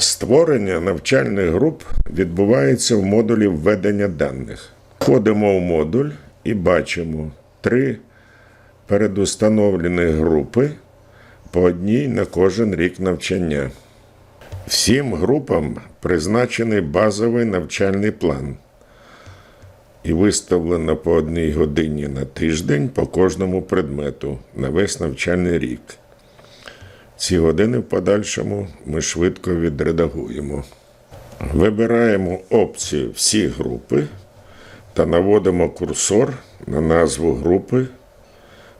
Створення навчальних груп відбувається в модулі введення даних. Входимо в модуль і бачимо три передустановлені групи по одній на кожен рік навчання. Всім групам призначений базовий навчальний план і виставлено по одній годині на тиждень по кожному предмету на весь навчальний рік. Ці години в подальшому ми швидко відредагуємо. Вибираємо опцію Всі групи та наводимо курсор на назву групи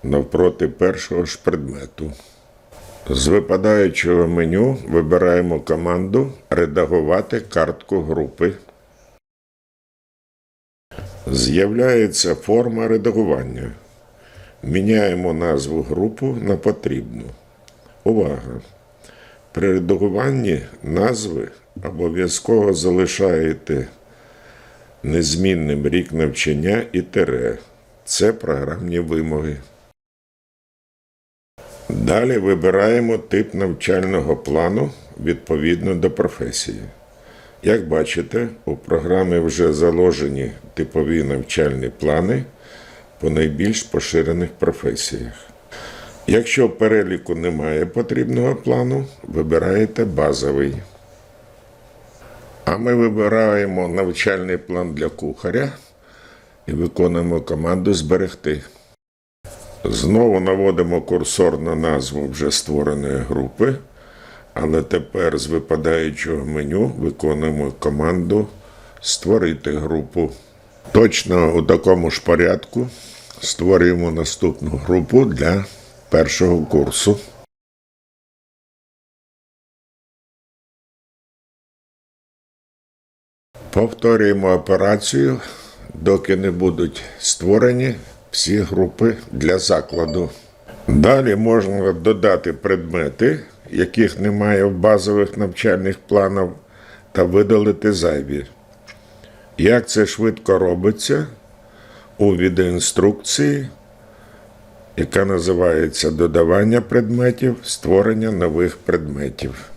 навпроти першого ж предмету. З випадаючого меню вибираємо команду Редагувати картку групи. З'являється форма редагування. Міняємо назву групу на потрібну. Увага! При редагуванні назви обов'язково залишаєте незмінним рік навчання і тире. Це програмні вимоги. Далі вибираємо тип навчального плану відповідно до професії. Як бачите, у програмі вже заложені типові навчальні плани по найбільш поширених професіях. Якщо переліку немає потрібного плану, вибираєте базовий. А ми вибираємо навчальний план для кухаря і виконуємо команду Зберегти. Знову наводимо курсор на назву вже створеної групи, але тепер з випадаючого меню виконуємо команду Створити групу. Точно у такому ж порядку створюємо наступну групу для першого курсу. Повторюємо операцію, доки не будуть створені всі групи для закладу. Далі можна додати предмети, яких немає в базових навчальних планах, та видалити зайві. Як це швидко робиться у відеоінструкції, яка називається Додавання предметів, створення нових предметів.